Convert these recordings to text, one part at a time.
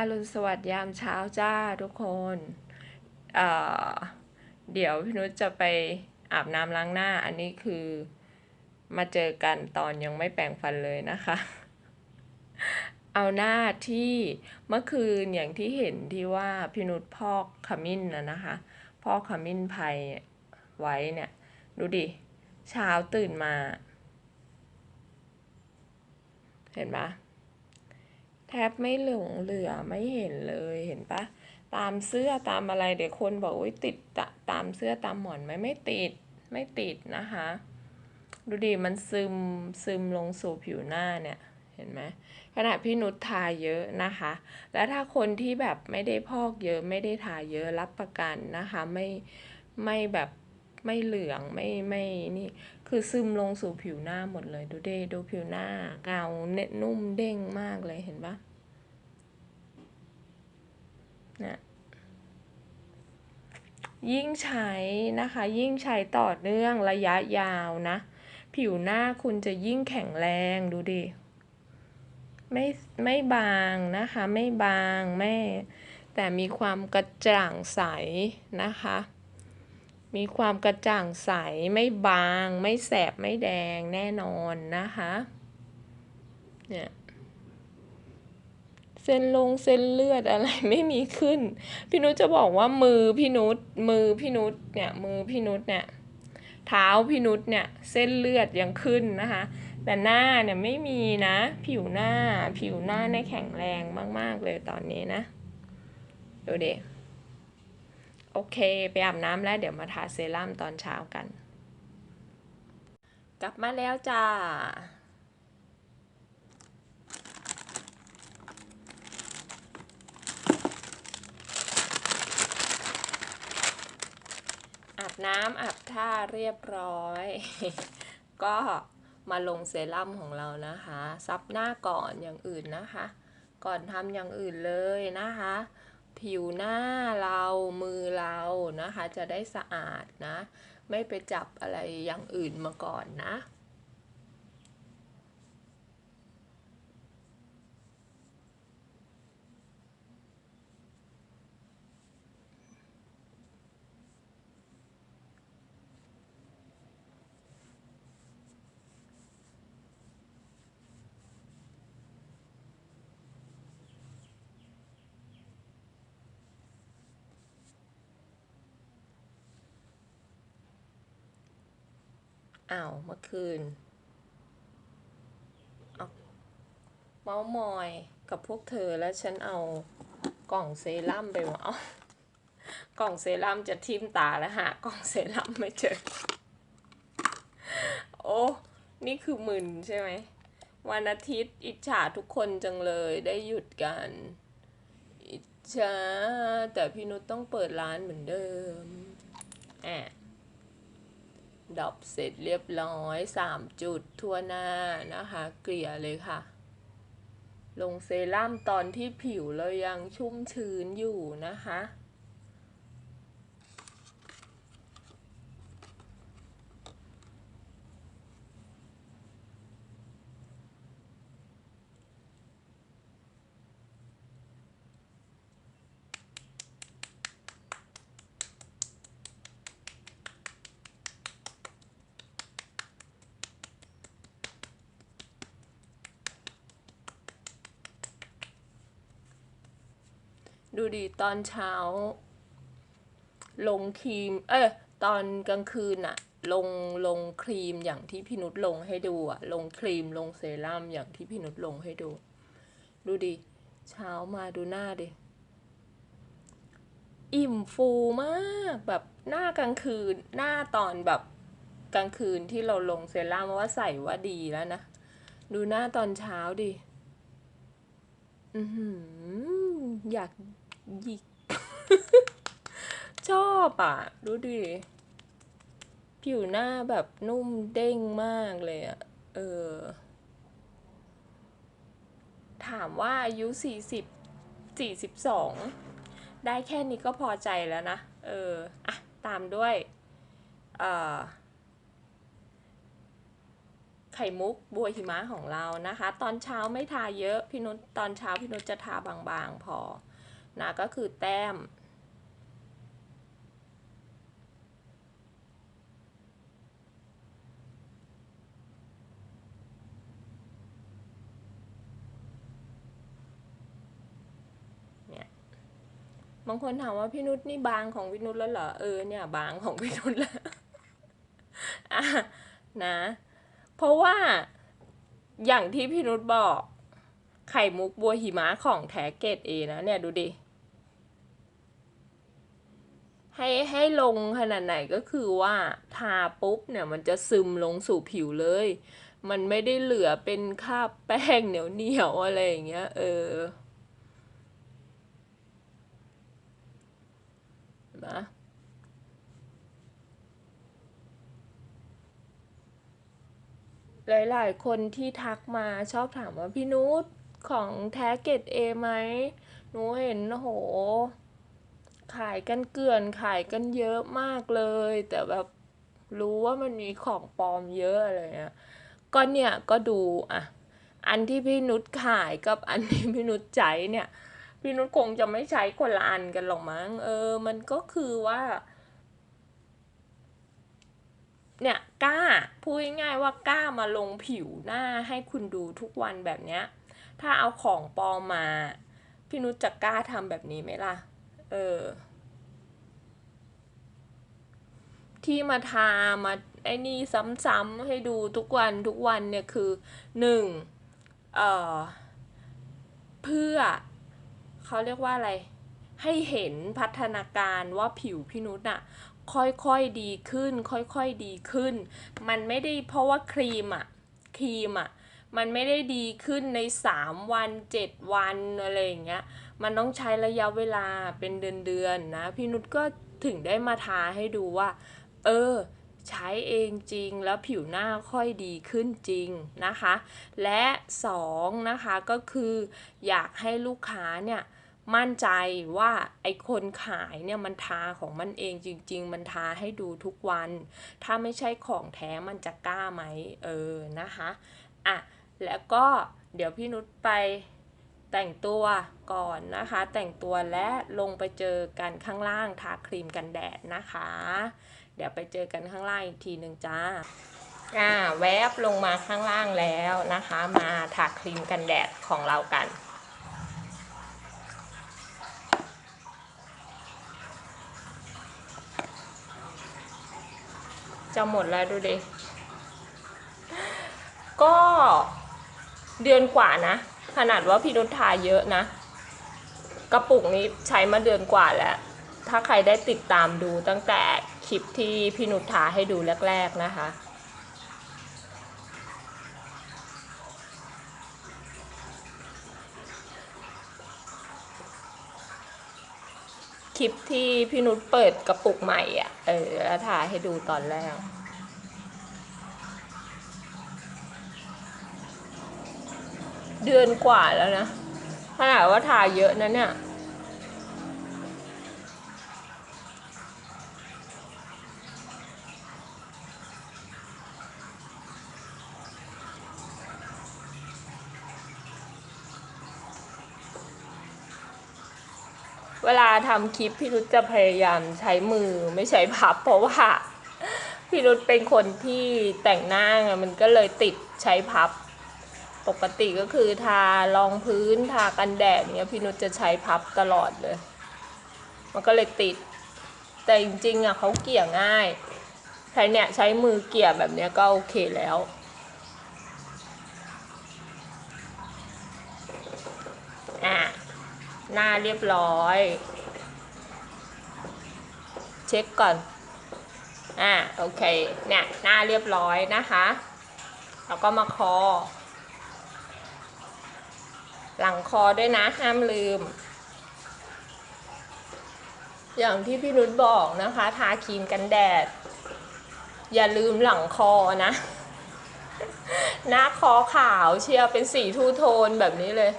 อรุณสวัสดิ์ยามเช้าจ้าทุกคนเเดี๋ยวพี่นุชจะไปอาบน้ำล้างหน้า อันนี้คือมาเจอกันตอนยังไม่แปรงฟันเลยนะคะ เอาหน้าที่เมื่อคืนอย่างที่เห็นที่ว่าพี่นุชพอกขมิ้นนะนะคะ พอกขมิ้นไพรไว้เนี่ย ดูดิ เช้าตื่นมา เห็นปะ แทบไม่หลงเหลือไม่เห็นเลยเห็นปะตามเสื้อตามอะไรเดี๋ยวคนบอกว่าติดตะตามเสื้อตามหมอนไหมไม่ติดไม่ติดนะคะ ดูดิมันซึมซึมลงสู่ผิวหน้าเนี่ยเห็นไหมขณะพี่นุชทาเยอะนะคะ แล้วถ้าคนที่แบบไม่ได้พอกเยอะไม่ได้ทาเยอะรับประกันนะคะ ไม่ไม่แบบไม่เหลืองไม่ไม่นี่ คือซึมลงสู่ผิวหน้าหมดเลยดูเดดูผิวหน้าเงาเน็ตนุ่มเด้งมากเลยเห็นปะนี่ยยิ่งใช้นะคะ ยิ่งใช้ต่อเนื่องระยะยาวนะ ผิวหน้าคุณจะยิ่งแข็งแรงดูดิไม่ไม่บางนะคะ ไม่บางไม่แต่มีความกระจ่างใสนะคะ มีความกระจ่างใสไม่บาง ไม่แสบไม่แดงแน่นอนนะคะ เนี่ยเส้นลงเส้นเลือดอะไรไม่มีขึ้น พี่นุชจะบอกว่ามือพี่นุชมือพี่นุชเนี่ยมือพี่นุชเนี่ยเท้าพี่นุชเนี่ยเส้นเลือดยังขึ้นนะคะ แต่หน้าเนี่ยไม่มีนะ ผิวหน้าผิวหน้าเนี่ยแข็งแรงมาก ๆ เลยตอนนี้นะดูดิ โอเค ไปอาบน้ำแล้วเดี๋ยวมาทาเซรั่มตอนเช้ากัน กลับมาแล้วจ้า อาบน้ำอาบท่าเรียบร้อย ก็มาลงเซรั่มของเรานะคะ ซับหน้าก่อนอย่างอื่นนะคะ ก่อนทำอย่างอื่นเลยนะคะ ผิวหน้าเรามือเรานะคะ จะได้สะอาดนะ ไม่ไปจับอะไรอย่างอื่นมาก่อนนะ อ้าวเมื่อคืนเอาเมาส์มอยกับพวกเธอแล้วฉันเอากล่องเซรั่มไปวะเอากล่องเซรั่มจะทิ่มตาแล้วหากล่องเซรั่มไม่เจอ โอ้ นี่คือมึนใช่ไหม วันอาทิตย์อิจฉาทุกคนจังเลยได้หยุดกัน อิจฉาแต่พี่นุชต้องเปิดร้านเหมือนเดิมแอบ ดอบเสร็จเรียบร้อยสามจุดทั่วหน้านะคะ เกลี่ยเลยค่ะ ลงเซรั่มตอนที่ผิวเรายังชุ่มชื้นอยู่นะคะ ดูดีตอนเช้า ลงครีม เอ้ยตอนกลางคืนอะลงลงครีมอย่างที่พี่นุชลงให้ดูอะลงครีมลงเซรั่มอย่างที่พี่นุชลงให้ดู ดูดิ เช้ามาดูหน้าดิ อิ่มฟูมากแบบหน้ากลางคืนหน้าตอนแบบกลางคืนที่เราลงเซรั่มว่าใส่ว่าดีแล้วนะ ดูหน้าตอนเช้าดิ อือหืออยาก หยิก ชอบอะ ดูดิ ผิวหน้าแบบนุ่มเด้งมากเลยอะ เออ ถามว่าอายุสี่สิบสี่สิบสองได้แค่นี้ก็พอใจแล้วนะ เออ อะ ตามด้วย เอ่อไข่มุกบัวหิมะของเรานะคะ ตอนเช้าไม่ทาเยอะพี่นุชตอนเช้าพี่นุชจะทาบางๆ พอ นะก็คือแต้ม เนี่ยบางคนถามว่าพี่นุชนี่บางของพี่นุชแล้วเหรอ เออเนี่ยบางของพี่นุชแล้วอะนะ เพราะว่าอย่างที่พี่นุชบอกไข่มุกบัวหิมะของแท้เกรดเอนะเนี่ยดูดิ ให้ให้ลงขนาดไหนก็คือว่าทาปุ๊บเนี่ยมันจะซึมลงสู่ผิวเลย มันไม่ได้เหลือเป็นคราบแป้งเหนียวเหนียวๆอะไรอย่างเงี้ยเออเห็นะหลาย ๆ คนที่ทักมาชอบถามว่าพี่นุชของแท้เกรดเอไหมหนูเห็นโห ขายกันเกลื่อนขายกันเยอะมากเลย แต่แบบรู้ว่ามันมีของปลอมเยอะอะไรเงี้ยก็เนี่ยก็ดูอะอันที่พี่นุชขายกับอันที่พี่นุชใช้เนี่ย พี่นุชคงจะไม่ใช้คนละอันกันหรอกมั้งเออ มันก็คือว่า เนี่ยกล้าพูดง่ายๆว่ากล้ามาลงผิวหน้าให้คุณดูทุกวันแบบเนี้ย ถ้าเอาของปลอมมา พี่นุชจะกล้าทำแบบนี้ไหมล่ะ เออ ที่มาทามาไอ้นี่ซ้ำๆให้ดูทุกวันทุกวันเนี่ยคือหนึ่งเอ่อ เพื่อเขาเรียกว่าอะไร ให้เห็นพัฒนาการว่าผิวพี่นุชอะค่อยๆดีขึ้น ค่อยๆดีขึ้น มันไม่ได้เพราะว่าครีมอะครีมอะมันไม่ได้ดีขึ้นในสามวันเจ็ดวันอะไรอย่างเงี้ย มันต้องใช้ระยะเวลาเป็นเดือนๆนะ พี่นุชก็ถึงได้มาทาให้ดูว่า เออ ใช้เองจริงแล้วผิวหน้าค่อยดีขึ้นจริงนะคะ และสองนะคะก็คืออยากให้ลูกค้าเนี่ยมั่นใจว่าไอคนขายเนี่ยมันทาของมันเองจริง ๆ มันทาให้ดูทุกวัน ถ้าไม่ใช่ของแท้มันจะกล้าไหมเออนะคะอะแล้วก็เดี๋ยวพี่นุชไป แต่งตัวก่อนนะคะ แต่งตัวและลงไปเจอกันข้างล่างทาครีมกันแดดนะคะ เดี๋ยวไปเจอกันข้างล่างอีกทีหนึ่งจ้าอ่าแวบลงมาข้างล่างแล้วนะคะ มาทาครีมกันแดดของเรากันจะหมดแล้วดูดิ ก็เดือนกว่านะ ขนาดว่าพี่นุชทาเยอะนะ กระปุกนี้ใช้มาเดือนกว่าแล้ว ถ้าใครได้ติดตามดูตั้งแต่คลิปที่พี่นุชทาให้ดูแรก ๆนะคะคลิปที่พี่นุชเปิดกระปุกใหม่อะ เออแล้วถ่ายให้ดูตอนแรก เดือนกว่าแล้วนะขนาดว่าทาเยอะนะเนี่ยเวลาทำคลิปพี่นุชจะพยายามใช้มือไม่ใช้พับ เพราะว่าพี่นุชเป็นคนที่แต่งหน้าไงมันก็เลยติดใช้พับ ปกติก็คือทารองพื้นทากันแดดเนี้ยพี่นุชจะใช้พับตลอดเลย มันก็เลยติด แต่จริงๆอะเขาเกี่ยง่ายใช้เนี่ยใช้มือเกี่ยแบบเนี้ยก็โอเคแล้วอะหน้าเรียบร้อย เช็คก่อนอ่าโอเคเนี่ยหน้าเรียบร้อยนะคะ แล้วก็มาคอ หลังคอด้วยนะห้ามลืม อย่างที่พี่นุชบอกนะคะ ทาครีมกันแดด อย่าลืมหลังคอนะ หน้าคอขาวเชียร์เป็นสีทูโทนแบบนี้เลย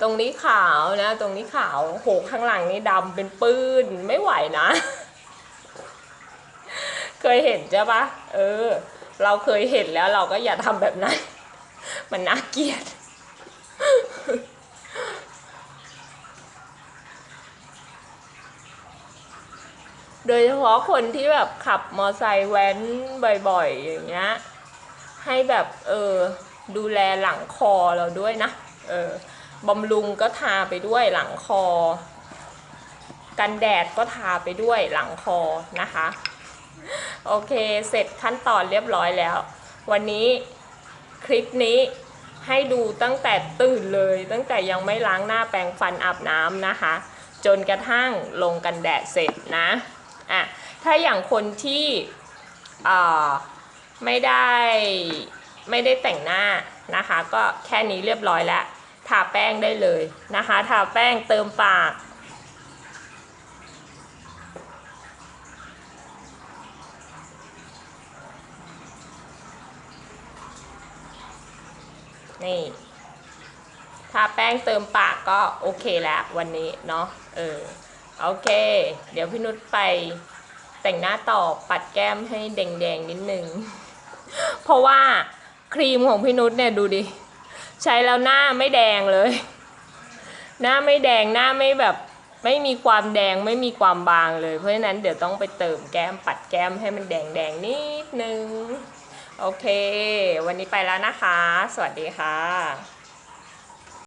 ตรงนี้ขาวนะ ตรงนี้ขาวโหข้างหลังนี่ดำเป็นปื้นไม่ไหวนะ เคยเห็นใช่ปะเออ เราเคยเห็นแล้วเราก็อย่าทำแบบนั้น มันน่าเกลียด โดยเฉพาะคนที่แบบขับมอไซค์แว้นบ่อยๆ อย่างเงี้ย ให้แบบเออดูแลหลังคอเราด้วยนะ เออบำรุงก็ทาไปด้วยหลังคอ กันแดดก็ทาไปด้วยหลังคอนะคะ โอเค เสร็จขั้นตอนเรียบร้อยแล้ว วันนี้คลิปนี้ให้ดูตั้งแต่ตื่นเลย ตั้งแต่ยังไม่ล้างหน้าแปรงฟันอาบน้ำนะคะ จนกระทั่งลงกันแดดเสร็จนะ อะถ้าอย่างคนที่อ่าไม่ได้ไม่ได้แต่งหน้านะคะ ก็แค่นี้เรียบร้อยแล้วทาแป้งได้เลยนะคะทาแป้งเติมปากนี่ทาแป้งเติมปากก็โอเคแล้ววันนี้เนาะเออ โอเค เดี๋ยวพี่นุชไปแต่งหน้าต่อปัดแก้มให้แดงๆนิดนึง เพราะว่าครีมของพี่นุชเนี่ยดูดิ ใช้แล้วหน้าไม่แดงเลย หน้าไม่แดงหน้าไม่แบบไม่มีความแดงไม่มีความบางเลย เพราะฉะนั้นเดี๋ยวต้องไปเติมแก้มปัดแก้มให้มันแดงๆนิดนึง โอเค วันนี้ไปแล้วนะคะ สวัสดีค่ะ